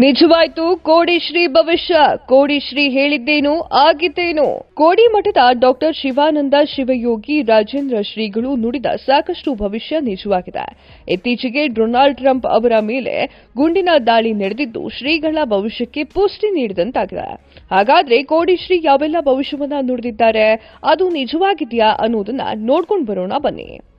ನಿಜವಾಯ್ತು ಕೋಡಿಶ್ರೀ ಭವಿಷ್ಯ. ಕೋಡಿಶ್ರೀ ಹೇಳಿದ್ದೇನು, ಆಗಿದ್ದೇನು? ಕೋಡಿ ಮಠದ ಡಾಕ್ಟರ್ ಶಿವಾನಂದ ಶಿವಯೋಗಿ ರಾಜೇಂದ್ರ ಶ್ರೀಗಳು ನುಡಿದ ಸಾಕಷ್ಟು ಭವಿಷ್ಯ ನಿಜವಾಗಿದೆ. ಇತ್ತೀಚೆಗೆ ಡೊನಾಲ್ಡ್ ಟ್ರಂಪ್ ಅವರ ಮೇಲೆ ಗುಂಡಿನ ದಾಳಿ ನಡೆದಿದ್ದು, ಶ್ರೀಗಳ ಭವಿಷ್ಯಕ್ಕೆ ಪುಷ್ಟಿ ನೀಡಿದಂತಾಗಿದೆ. ಹಾಗಾದ್ರೆ ಕೋಡಿಶ್ರೀ ಯಾವೆಲ್ಲ ಭವಿಷ್ಯವನ್ನ ನುಡಿದಿದ್ದಾರೆ? ಅದು ನಿಜವಾಗಿದೆಯಾ ಅನ್ನೋದನ್ನ ನೋಡ್ಕೊಂಡು ಬರೋಣ ಬನ್ನಿ.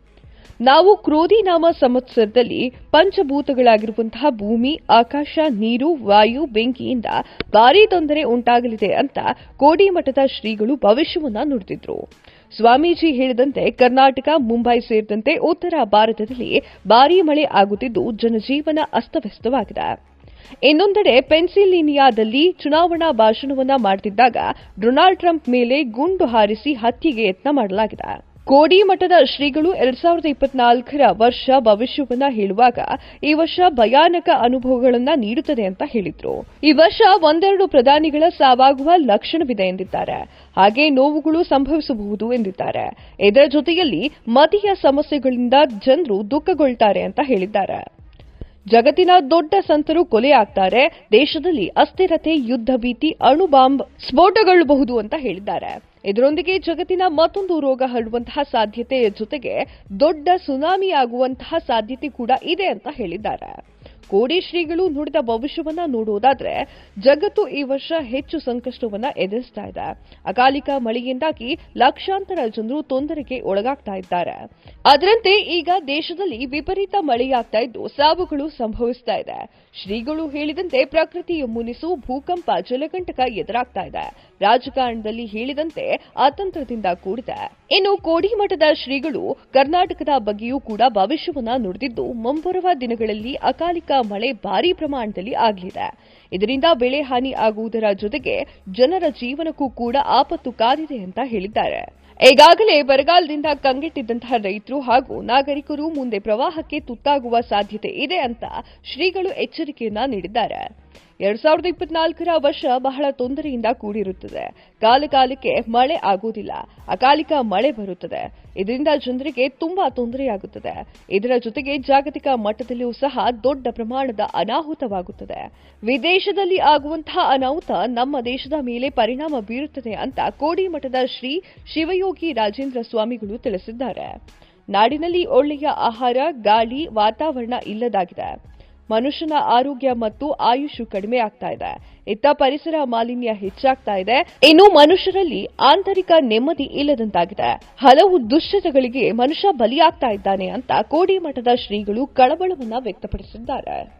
ನಾವು ಕ್ರೋಧಿನಾಮ ಸಂವತ್ಸರದಲ್ಲಿ ಪಂಚಭೂತಗಳಾಗಿರುವಂತಹ ಭೂಮಿ, ಆಕಾಶ, ನೀರು, ವಾಯು, ಬೆಂಕಿಯಿಂದ ಭಾರೀ ತೊಂದರೆ ಉಂಟಾಗಲಿದೆ ಅಂತ ಕೋಡಿಮಠದ ಶ್ರೀಗಳು ಭವಿಷ್ಯವನ್ನ ನುಡಿದಿದ್ರು. ಸ್ವಾಮೀಜಿ ಹೇಳಿದಂತೆ ಕರ್ನಾಟಕ, ಮುಂಬೈ ಸೇರಿದಂತೆ ಉತ್ತರ ಭಾರತದಲ್ಲಿ ಭಾರೀ ಮಳೆ ಆಗುತ್ತಿದ್ದು ಜನಜೀವನ ಅಸ್ತವ್ಯಸ್ತವಾಗಿದೆ. ಇನ್ನೊಂದೆಡೆ ಪೆನ್ಸಿಲ್ವೇನಿಯಾದಲ್ಲಿ ಚುನಾವಣಾ ಭಾಷಣವನ್ನ ಮಾಡುತ್ತಿದ್ದಾಗ ಡೊನಾಲ್ಡ್ ಟ್ರಂಪ್ ಮೇಲೆ ಗುಂಡು ಹಾರಿಸಿ ಹತ್ಯೆಗೆ ಯತ್ನ ಮಾಡಲಾಗಿದೆ. ಕೋಡಿ ಮಠದ ಶ್ರೀಗಳು ಎರಡ್ ಸಾವಿರದ ಇಪ್ಪತ್ನಾಲ್ಕರ ವರ್ಷ ಭವಿಷ್ಯವನ್ನ ಹೇಳುವಾಗ ಈ ವರ್ಷ ಭಯಾನಕ ಅನುಭವಗಳನ್ನ ನೀಡುತ್ತದೆ ಅಂತ ಹೇಳಿದ್ರು. ಈ ವರ್ಷ ಒಂದೆರಡು ಪ್ರಧಾನಿಗಳ ಸಾವಾಗುವ ಲಕ್ಷಣವಿದೆ ಎಂದಿದ್ದಾರೆ. ಹಾಗೆ ನೋವುಗಳು ಸಂಭವಿಸಬಹುದು ಎಂದಿದ್ದಾರೆ. ಇದರ ಜೊತೆಯಲ್ಲಿ ಮತೀಯ ಸಮಸ್ಯೆಗಳಿಂದ ಜನರು ದುಃಖಗೊಳ್ತಾರೆ ಅಂತ ಹೇಳಿದ್ದಾರೆ. ಜಗತ್ತಿನ ದೊಡ್ಡ ಸಂತರು ಕೊಲೆಯಾಗ್ತಾರೆ ದೇಶದಲ್ಲಿ ಅಸ್ಥಿರತೆ, ಯುದ್ಧ ಭೀತಿ ಅಣು ಬಾಂಬ್ ಸ್ಫೋಟಗೊಳ್ಳಬಹುದು ಅಂತ ಹೇಳಿದ್ದಾರೆ. ಇದರೊಂದಿಗೆ ಜಗತ್ತಿನ ಮತ್ತೊಂದು ರೋಗ ಹರಡುವಂತಹ ಸಾಧ್ಯತೆ ಜೊತೆಗೆ ದೊಡ್ಡ ಸುನಾಮಿ ಆಗುವಂತಹ ಸಾಧ್ಯತೆ ಕೂಡ ಇದೆ ಅಂತ ಹೇಳಿದ್ದಾರೆ. ಕೋಡಿ ಶ್ರೀಗಳು ನುಡಿದ ಭವಿಷ್ಯವನ್ನ ನೋಡುವುದಾದ್ರೆ ಜಗತ್ತು ಈ ವರ್ಷ ಹೆಚ್ಚು ಸಂಕಷ್ಟವನ್ನ ಎದುರಿಸ್ತಾ ಇದೆ. ಅಕಾಲಿಕ ಮಳೆಯಿಂದಾಗಿ ಲಕ್ಷಾಂತರ ಜನರು ತೊಂದರೆಗೆ ಒಳಗಾಗ್ತಾ ಇದ್ದಾರೆ. ಅದರಂತೆ ಈಗ ದೇಶದಲ್ಲಿ ವಿಪರೀತ ಮಳೆಯಾಗ್ತಾ ಇದ್ದು ಸಾವುಗಳು ಸಂಭವಿಸ್ತಾ ಇದೆ. ಶ್ರೀಗಳು ಹೇಳಿದಂತೆ ಪ್ರಕೃತಿಯ ಮುನಿಸು ಭೂಕಂಪ ಜಲಕಂಟಕ ಎದುರಾಗ್ತಾ ಇದೆ. ರಾಜಕಾರಣದಲ್ಲಿ ಹೇಳಿದಂತೆ ಅತಂತ್ರದಿಂದ ಕೂಡಿದೆ. ಇನ್ನು ಕೋಡಿಮಠದ ಶ್ರೀಗಳು ಕರ್ನಾಟಕದ ಬಗ್ಗೆಯೂ ಕೂಡ ಭವಿಷ್ಯವನ್ನ ನುಡಿದಿದ್ದು ಮುಂಬರುವ ದಿನಗಳಲ್ಲಿ ಅಕಾಲಿಕ ಮಳೆ ಭಾರೀ ಪ್ರಮಾಣದಲ್ಲಿ ಆಗಲಿದೆ. ಇದರಿಂದ ಬೆಳೆ ಹಾನಿ ಆಗುವುದರ ಜೊತೆಗೆ ಜನರ ಜೀವನಕ್ಕೂ ಕೂಡ ಆಪತ್ತು ಕಾದಿದೆ ಅಂತ ಹೇಳಿದ್ದಾರೆ. ಈಗಾಗಲೇ ಬರಗಾಲದಿಂದ ಕಂಗೆಟ್ಟಿದ್ದಂತಹ ರೈತರು ಹಾಗೂ ನಾಗರಿಕರು ಮುಂದೆ ಪ್ರವಾಹಕ್ಕೆ ತುತ್ತಾಗುವ ಸಾಧ್ಯತೆ ಇದೆ ಅಂತ ಶ್ರೀಗಳು ಎಚ್ಚರಿಕೆಯನ್ನ ನೀಡಿದ್ದಾರೆ. ಎರಡ್ ಸಾವಿರದ ಇಪ್ಪತ್ನಾಲ್ಕರ ವರ್ಷ ಬಹಳ ತೊಂದರೆಯಿಂದ ಕೂಡಿರುತ್ತದೆ. ಕಾಲಕಾಲಕ್ಕೆ ಮಳೆ ಆಗುವುದಿಲ್ಲ. ಅಕಾಲಿಕ ಮಳೆ ಬರುತ್ತದೆ. ಇದರಿಂದ ಜನರಿಗೆ ತುಂಬಾ ತೊಂದರೆಯಾಗುತ್ತದೆ. ಇದರ ಜೊತೆಗೆ ಜಾಗತಿಕ ಮಟ್ಟದಲ್ಲಿಯೂ ಸಹ ದೊಡ್ಡ ಪ್ರಮಾಣದ ಅನಾಹುತವಾಗುತ್ತದೆ. ವಿದೇಶದಲ್ಲಿ ಆಗುವಂತಹ ಅನಾಹುತ ನಮ್ಮ ದೇಶದ ಮೇಲೆ ಪರಿಣಾಮ ಬೀರುತ್ತದೆ ಅಂತ ಕೋಡಿಮಠದ ಶ್ರೀ ಶಿವಯೋಗಿ ರಾಜೇಂದ್ರ ಸ್ವಾಮಿಗಳು ತಿಳಿಸಿದ್ದಾರೆ. ನಾಡಿನಲ್ಲಿ ಒಳ್ಳೆಯ ಆಹಾರ, ಗಾಳಿ, ವಾತಾವರಣ ಇಲ್ಲದಾಗಿದೆ. ಮನುಷ್ಯನ ಆರೋಗ್ಯ ಮತ್ತು ಆಯುಷು ಕಡಿಮೆ ಆಗ್ತಾ ಇದೆ. ಇತ್ತ ಪರಿಸರ ಮಾಲಿನ್ಯ ಹೆಚ್ಚಾಗ್ತಾ ಇದೆ. ಇನ್ನು ಮನುಷ್ಯರಲ್ಲಿ ಆಂತರಿಕ ನೆಮ್ಮದಿ ಇಲ್ಲದಂತಾಗಿದೆ. ಹಲವು ದುಶ್ಚಟಗಳಿಗೆ ಮನುಷ್ಯ ಬಲಿಯಾಗ್ತಾ ಇದ್ದಾನೆ ಅಂತ ಕೋಡಿಮಠದ ಶ್ರೀಗಳು ಕಳವಳವನ್ನ ವ್ಯಕ್ತಪಡಿಸಿದ್ದಾರೆ.